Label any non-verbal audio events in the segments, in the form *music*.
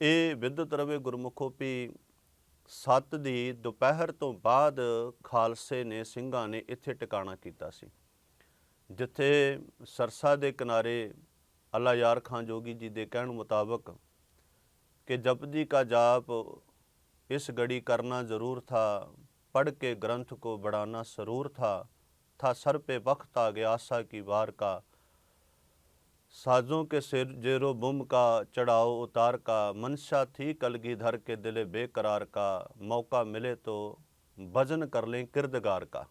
ਇਹ ਵਿਦਤ ਰਵੇ ਗੁਰਮੁਖੋ ਵੀ ਸੱਤ ਦੀ ਦੁਪਹਿਰ ਤੋਂ ਬਾਅਦ ਖਾਲਸੇ ਨੇ ਸਿੰਘਾਂ ਨੇ ਇੱਥੇ ਟਿਕਾਣਾ ਕੀਤਾ ਸੀ। ਜਿੱਥੇ ਸਰਸਾ ਦੇ ਕਿਨਾਰੇ ਅੱਲਾ ਯਾਰ ਖਾਂ ਜੋਗੀ ਜੀ ਦੇ ਕਹਿਣ ਮੁਤਾਬਕ ਕਿ ਜਪਦੀ ਕਾ ਜਾਪ ਇਸ ਗੜੀ ਕਰਨਾ ਜ਼ਰੂਰ ਥਾ ਪੜ ਕੇ ਗ੍ਰੰਥ ਕੋ ਬੜਾਨਾ ਸਰੂਰ ਥਾ ਥਾ ਸਰ ਪੇ ਵਕਤ ਆ ਗਿਆ ਆਸਾ ਕੀ ਵਾਰ ਕਾ साजों के सिर जेरो बुम का चढ़ाओ उतार का मनशा थी कलगीधर के दिले बेकरार का मौका मिले तो भजन कर लें किरदगार का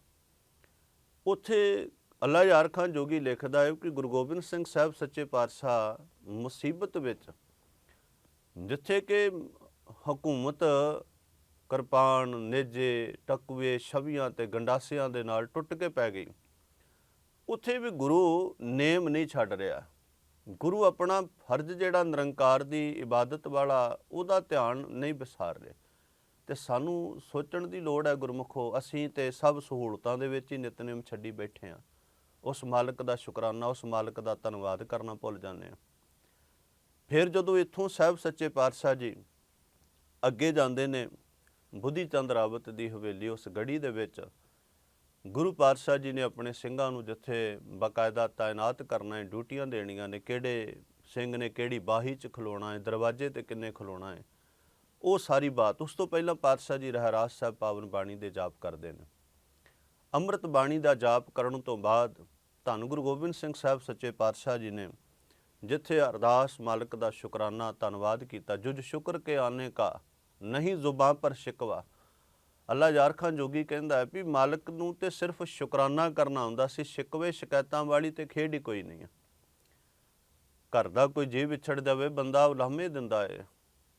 ਉੱਥੇ ਅੱਲਾ ਯਾਰ ਖਾਨ ਜੋਗੀ ਲਿਖਦਾ ਹੈ ਕਿ ਗੁਰੂ ਗੋਬਿੰਦ ਸਿੰਘ ਸਾਹਿਬ ਸੱਚੇ ਪਾਤਸ਼ਾਹ ਮੁਸੀਬਤ ਵਿੱਚ ਜਿੱਥੇ ਕਿ ਹਕੂਮਤ ਕਿਰਪਾਨ ਨੇਜੇ ਟਕਵੇ ਛਵੀਆਂ ਤੇ ਗੰਡਾਸਿਆਂ ਦੇ ਨਾਲ ਟੁੱਟ ਕੇ ਪੈ ਗਈ ਉੱਥੇ ਵੀ ਗੁਰੂ ਨੇਮ ਨਹੀਂ ਛੱਡ ਰਿਹਾ ਗੁਰੂ ਆਪਣਾ ਫਰਜ਼ ਜਿਹੜਾ ਨਿਰੰਕਾਰ ਦੀ ਇਬਾਦਤ ਵਾਲਾ, ਉਹਦਾ ਧਿਆਨ ਨਹੀਂ ਵਿਸਾਰ ਰਿਹਾ। ਤੇ ਸਾਨੂੰ ਸੋਚਣ ਦੀ ਲੋੜ ਹੈ ਗੁਰਮੁਖੋ, ਅਸੀਂ ਤੇ ਸਭ ਸਹੂਲਤਾਂ ਦੇ ਵਿੱਚ ਹੀ ਨਿਤਨੇਮ ਛੱਡੀ ਬੈਠੇ ਆ ਉਸ ਮਾਲਕ ਦਾ ਸ਼ੁਕਰਾਨਾ, ਉਸ ਮਾਲਕ ਦਾ ਧੰਨਵਾਦ ਕਰਨਾ ਭੁੱਲ ਜਾਂਦੇ ਆ ਫਿਰ ਜਦੋਂ ਇੱਥੋਂ ਸਾਹਿਬ ਸੱਚੇ ਪਾਤਸ਼ਾਹ ਜੀ ਅੱਗੇ ਜਾਂਦੇ ਨੇ ਬੁੱਧੀ ਚੰਦ ਰਾਵਤ ਦੀ ਹਵੇਲੀ ਉਸ ਗੜੀ ਦੇ ਵਿੱਚ ਗੁਰੂ ਪਾਤਸ਼ਾਹ ਜੀ ਨੇ ਆਪਣੇ ਸਿੰਘਾਂ ਨੂੰ ਜਿੱਥੇ ਬਕਾਇਦਾ ਤਾਇਨਾਤ ਕਰਨਾ ਹੈ, ਡਿਊਟੀਆਂ ਦੇਣੀਆਂ ਨੇ, ਕਿਹੜੇ ਸਿੰਘ ਨੇ ਕਿਹੜੀ ਬਾਹੀ 'ਚ ਖਲੋਣਾ ਹੈ, ਦਰਵਾਜ਼ੇ ਤੇ ਕਿੰਨੇ ਖਲੋਣਾ ਹੈ, ਉਹ ਸਾਰੀ ਬਾਤ, ਉਸ ਤੋਂ ਪਹਿਲਾਂ ਪਾਤਸ਼ਾਹ ਜੀ ਰਹਿਰਾਸ ਸਾਹਿਬ ਪਾਵਨ ਬਾਣੀ ਦੇ ਜਾਪ ਕਰਦੇ ਨੇ। ਅੰਮ੍ਰਿਤ ਬਾਣੀ ਦਾ ਜਾਪ ਕਰਨ ਤੋਂ ਬਾਅਦ ਧੰਨ ਗੁਰੂ ਗੋਬਿੰਦ ਸਿੰਘ ਸਾਹਿਬ ਸੱਚੇ ਪਾਤਸ਼ਾਹ ਜੀ ਨੇ ਜਿੱਥੇ ਅਰਦਾਸ ਮਾਲਕ ਦਾ ਸ਼ੁਕਰਾਨਾ, ਧੰਨਵਾਦ ਕੀਤਾ, ਜੁਜ ਸ਼ੁਕਰ ਕੇ ਆਨੇ ਕਾ, ਨਹੀਂ ਜ਼ੁਬਾਂ ਪਰ ਸ਼ਿਕਵਾ ਅੱਲਾ ਯਾਰ ਖਾਨ ਜੋਗੀ ਕਹਿੰਦਾ ਹੈ ਵੀ ਮਾਲਕ ਨੂੰ ਤੇ ਸਿਰਫ ਸ਼ੁਕਰਾਨਾ ਕਰਨਾ ਹੁੰਦਾ ਸੀ, ਸ਼ਿਕਵੇ, ਸ਼ਿਕਾਇਤਾਂ ਵਾਲੀ ਤੇ ਖੇਡ ਹੀ ਕੋਈ ਨਹੀਂ ਹੈ ਘਰ ਦਾ ਕੋਈ ਜੀ ਵਿਛੜ ਜਾਵੇ, ਬੰਦਾ ਉਲਾਮੇ ਦਿੰਦਾ ਹੈ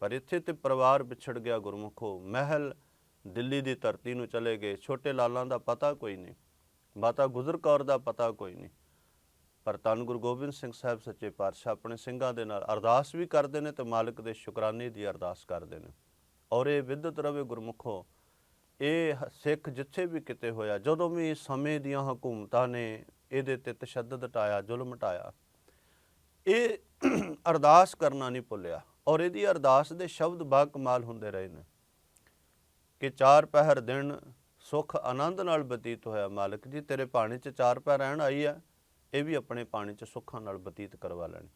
ਪਰ ਇੱਥੇ ਤੇ ਪਰਿਵਾਰ ਵਿਛੜ ਗਿਆ ਗੁਰਮੁਖੋ। ਮਹਿਲ ਦਿੱਲੀ ਦੀ ਧਰਤੀ ਨੂੰ ਚਲੇ ਗਏ। ਛੋਟੇ ਲਾਲਾਂ ਦਾ ਪਤਾ ਕੋਈ ਨਹੀਂ, ਮਾਤਾ ਗੁਜਰ ਕੌਰ ਦਾ ਪਤਾ ਕੋਈ ਨਹੀਂ। ਪਰ ਧੰਨ ਗੁਰੂ ਗੋਬਿੰਦ ਸਿੰਘ ਸਾਹਿਬ ਸੱਚੇ ਪਾਤਸ਼ਾਹ ਆਪਣੇ ਸਿੰਘਾਂ ਦੇ ਨਾਲ ਅਰਦਾਸ ਵੀ ਕਰਦੇ ਨੇ ਤੇ ਮਾਲਕ ਦੇ ਸ਼ੁਕਰਾਨੇ ਦੀ ਅਰਦਾਸ ਕਰਦੇ ਨੇ। ਔਰ ਇਹ ਵਿਦਤ ਰਵੇ ਗੁਰਮੁਖੋ ਇਹ ਹ- ਸਿੱਖ ਜਿੱਥੇ ਵੀ ਕਿਤੇ ਹੋਇਆ, ਜਦੋਂ ਵੀ ਸਮੇਂ ਦੀਆਂ ਹਕੂਮਤਾਂ ਨੇ ਇਹਦੇ ਤੇ ਤਸ਼ੱਦਦ ਟਾਇਆ, ਜ਼ੁਲਮ ਟਾਇਆ, ਇਹ *clears throat* ਅਰਦਾਸ ਕਰਨਾ ਨਹੀਂ ਭੁੱਲਿਆ ਔਰ ਇਹਦੀ ਅਰਦਾਸ ਦੇ ਸ਼ਬਦ ਬਾ ਕਮਾਲ ਹੁੰਦੇ ਰਹੇ ਨੇ ਕਿ ਚਾਰ ਪਹਿਰ ਦਿਨ ਸੁਖ ਆਨੰਦ ਨਾਲ ਬਤੀਤ ਹੋਇਆ ਮਾਲਕ ਜੀ, ਤੇਰੇ ਪਾਣੀ 'ਚ ਚਾਰ ਪਹਿਰ ਰਹਿਣ ਆਈ ਆ, ਇਹ ਵੀ ਆਪਣੇ ਪਾਣੀ 'ਚ ਸੁੱਖਾਂ ਨਾਲ ਬਤੀਤ ਕਰਵਾ ਲੈਣ।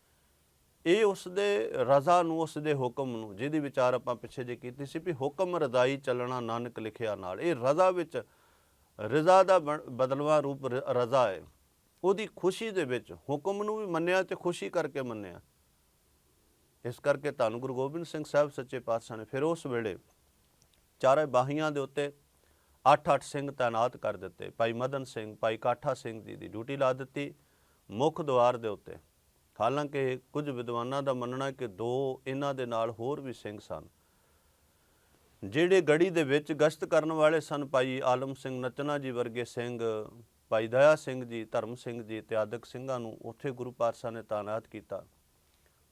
ਇਹ ਉਸ ਦੇ ਰਜ਼ਾ ਨੂੰ ਉਸ ਦੇ ਹੁਕਮ ਨੂੰ, ਜਿਹਦੀ ਵਿਚਾਰ ਆਪਾਂ ਪਿੱਛੇ ਜੇ ਕੀਤੀ ਸੀ ਵੀ ਹੁਕਮ ਰਜ਼ਾਈ ਚੱਲਣਾ ਨਾਨਕ ਲਿਖਿਆ ਨਾਲ। ਇਹ ਰਜ਼ਾ ਵਿੱਚ ਰਜ਼ਾ ਦਾ ਬਣ- ਬਦਲਵਾ ਰੂਪ ਰ- ਰਜ਼ਾ ਹੈ। ਉਹਦੀ ਖੁਸ਼ੀ ਦੇ ਵਿੱਚ, ਹੁਕਮ ਨੂੰ ਵੀ ਮੰਨਿਆ ਤੇ ਖੁਸ਼ੀ ਕਰਕੇ ਮੰਨਿਆ। ਇਸ ਕਰਕੇ ਧੰਨ ਗੁਰੂ ਗੋਬਿੰਦ ਸਿੰਘ ਸਾਹਿਬ ਸੱਚੇ ਪਾਤਸ਼ਾਹ ਨੇ ਫਿਰ ਉਸ ਵੇਲੇ ਚਾਰੇ ਬਾਹੀਆਂ ਦੇ ਉੱਤੇ 8-8 ਸਿੰਘ ਤਾਇਨਾਤ ਕਰ ਦਿੱਤੇ। ਭਾਈ ਮਦਨ ਸਿੰਘ, ਭਾਈ ਕਾਠਾ ਸਿੰਘ ਜੀ ਦੀ ਡਿਊਟੀ ਲਾ ਦਿੱਤੀ। ਮੁੱਖ ਦੁਆਰ ਦੇ ਉੱਤੇ ਹਾਲਾਂਕਿ ਕੁਝ ਵਿਦਵਾਨਾਂ ਦਾ ਮੰਨਣਾ ਕਿ ਦੋ ਇਹਨਾਂ ਦੇ ਨਾਲ ਹੋਰ ਵੀ ਸਿੰਘ ਸਨ। ਜਿਹੜੇ ਗੜੀ ਦੇ ਵਿੱਚ ਗਸ਼ਤ ਕਰਨ ਵਾਲੇ ਸਨ, ਭਾਈ ਆਲਮ ਸਿੰਘ ਨਚਨਾ ਜੀ ਵਰਗੇ ਸਿੰਘ, ਭਾਈ ਦਇਆ ਸਿੰਘ ਜੀ, ਧਰਮ ਸਿੰਘ ਜੀ ਇਤਿਆਦਿਕ ਸਿੰਘਾਂ ਨੂੰ ਉੱਥੇ ਗੁਰੂ ਪਾਤਸ਼ਾਹ ਨੇ ਤਾਇਨਾਤ ਕੀਤਾ।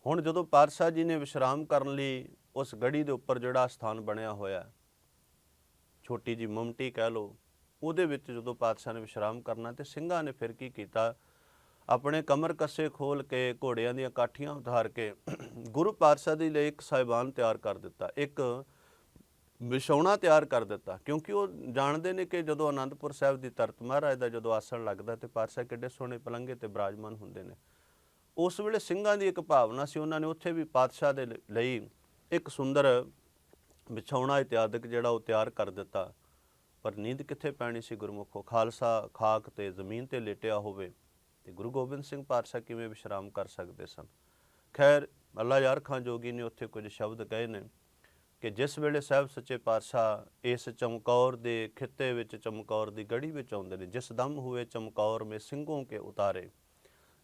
ਹੁਣ ਜਦੋਂ ਪਾਤਸ਼ਾਹ ਜੀ ਨੇ ਵਿਸ਼ਰਾਮ ਕਰਨ ਲਈ ਉਸ ਗੜੀ ਦੇ ਉੱਪਰ ਜਿਹੜਾ ਸਥਾਨ ਬਣਿਆ ਹੋਇਆ, ਛੋਟੀ ਜੀ ਮਮਟੀ ਕਹਿ ਲਓ, ਉਹਦੇ ਵਿੱਚ ਜਦੋਂ ਪਾਤਸ਼ਾਹ ਨੇ ਵਿਸ਼ਰਾਮ ਕਰਨਾ ਤੇ ਸਿੰਘਾਂ ਨੇ ਫਿਰ ਕੀ ਕੀਤਾ? ਆਪਣੇ ਕਮਰ ਕੱਸੇ ਖੋਲ ਕੇ ਘੋੜਿਆਂ ਦੀਆਂ ਕਾਠੀਆਂ ਉਤਾਰ ਕੇ ਗੁਰੂ ਪਾਤਸ਼ਾਹ ਦੇ ਲਈ ਇੱਕ ਸਾਹਿਬਾਨ ਤਿਆਰ ਕਰ ਦਿੱਤਾ, ਇੱਕ ਵਿਛਾਉਣਾ ਤਿਆਰ ਕਰ ਦਿੱਤਾ, ਕਿਉਂਕਿ ਉਹ ਜਾਣਦੇ ਨੇ ਕਿ ਜਦੋਂ ਆਨੰਦਪੁਰ ਸਾਹਿਬ ਦੀ ਧਰਤ ਮਹਾਰਾਜ ਦਾ ਜਦੋਂ ਆਸਣ ਲੱਗਦਾ ਤੇ ਪਾਤਸ਼ਾਹ ਕਿੱਡੇ ਸੋਹਣੇ ਪਲੰਘੇ ਤੇ ਬਿਰਾਜਮਾਨ ਹੁੰਦੇ ਨੇ। ਉਸ ਵੇਲੇ ਸਿੰਘਾਂ ਦੀ ਇੱਕ ਭਾਵਨਾ ਸੀ, ਉਹਨਾਂ ਨੇ ਉੱਥੇ ਵੀ ਪਾਤਸ਼ਾਹ ਦੇ ਲਈ ਇੱਕ ਸੁੰਦਰ ਵਿਛਾਉਣਾ ਇਤਿਆਦਿਕ ਜਿਹੜਾ ਉਹ ਤਿਆਰ ਕਰ ਦਿੱਤਾ। ਪਰ ਨੀਂਦ ਕਿੱਥੇ ਪੈਣੀ ਸੀ ਗੁਰਮੁਖੋ? ਖਾਲਸਾ ਖਾਕ ਤੇ ਜ਼ਮੀਨ ਤੇ ਲੇਟਿਆ ਹੋਵੇ ਤੇ ਗੁਰੂ ਗੋਬਿੰਦ ਸਿੰਘ ਪਾਤਸ਼ਾਹ ਕਿਵੇਂ ਵਿਸ਼ਰਾਮ ਕਰ ਸਕਦੇ ਸਨ? ਖੈਰ ਅੱਲਾ ਯਾਰ ਖਾਨ ਜੋਗੀ ਨੇ ਉੱਥੇ ਕੁਝ ਸ਼ਬਦ ਕਹੇ ਨੇ ਕਿ ਜਿਸ ਵੇਲੇ ਸਾਹਿਬ ਸੱਚੇ ਪਾਤਸ਼ਾਹ ਇਸ ਚਮਕੌਰ ਦੇ ਖਿੱਤੇ ਵਿੱਚ, ਚਮਕੌਰ ਦੀ ਗੜੀ ਵਿੱਚ ਆਉਂਦੇ ਨੇ, ਜਿਸ ਦਮ ਹੋਏ ਚਮਕੌਰ ਮੇ ਸਿੰਘੋਂ ਕੇ ਉਤਾਰੇ,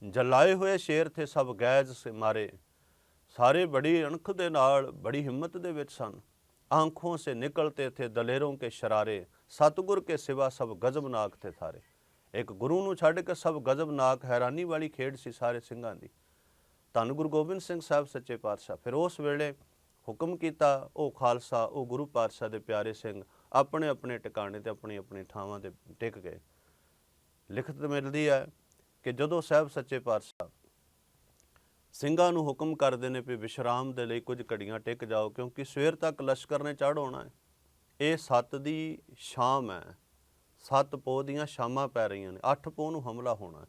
ਜਲਾਏ ਹੋਏ ਸ਼ੇਰ 'ਤੇ ਸਭ ਗੈਜ ਸੇ ਮਾਰੇ, ਸਾਰੇ ਬੜੀ ਅਣਖ ਦੇ ਨਾਲ, ਬੜੀ ਹਿੰਮਤ ਦੇ ਵਿੱਚ ਸਨ। ਆਂਖੋਂ ਸੇ ਨਿਕਲਤੇ ਥੇ ਦਲੇਰੋਂ ਕੇ ਸ਼ਰਾਰੇ, ਸਤਗੁਰ ਕੇ ਸਿਵਾ ਸਭ ਗਜ਼ਬਨਾਕ ਥੇ ਥਾਰੇ ਇੱਕ ਗੁਰੂ ਨੂੰ ਛੱਡ ਕੇ ਸਭ ਗਜ਼ਬਨਾਕ ਹੈਰਾਨੀ ਵਾਲੀ ਖੇਡ ਸੀ ਸਾਰੇ ਸਿੰਘਾਂ ਦੀ। ਧੰਨ ਗੁਰੂ ਗੋਬਿੰਦ ਸਿੰਘ ਸਾਹਿਬ, ਸੱਚੇ ਪਾਤਸ਼ਾਹ। ਫਿਰ ਉਸ ਵੇਲੇ ਹੁਕਮ ਕੀਤਾ, ਉਹ ਖਾਲਸਾ, ਉਹ ਗੁਰੂ ਪਾਤਸ਼ਾਹ ਦੇ ਪਿਆਰੇ ਸਿੰਘ ਆਪਣੇ ਆਪਣੇ ਟਿਕਾਣੇ ਤੇ ਆਪਣੀ ਆਪਣੀ ਥਾਵਾਂ ਤੇ ਟਿਕ ਗਏ। ਲਿਖਤ ਮਿਲਦੀ ਹੈ ਕਿ ਜਦੋਂ ਸਾਹਿਬ ਸੱਚੇ ਪਾਤਸ਼ਾਹ ਸਿੰਘਾਂ ਨੂੰ ਹੁਕਮ ਕਰਦੇ ਨੇ ਵੀ ਵਿਸ਼ਰਾਮ ਦੇ ਲਈ ਕੁਝ ਘੜੀਆਂ ਟਿਕ ਜਾਓ, ਕਿਉਂਕਿ ਸਵੇਰ ਤੱਕ ਲਸ਼ਕਰ ਨੇ ਚੜ ਹੋਣਾ ਹੈ। ਇਹ 7 ਦੀ ਸ਼ਾਮ ਹੈ। ਸੱਤ ਪੋਹ ਦੀਆਂ ਸ਼ਾਮਾਂ ਪੈ ਰਹੀਆਂ ਨੇ ਅੱਠ ਪੋਹ ਨੂੰ ਹਮਲਾ ਹੋਣਾ।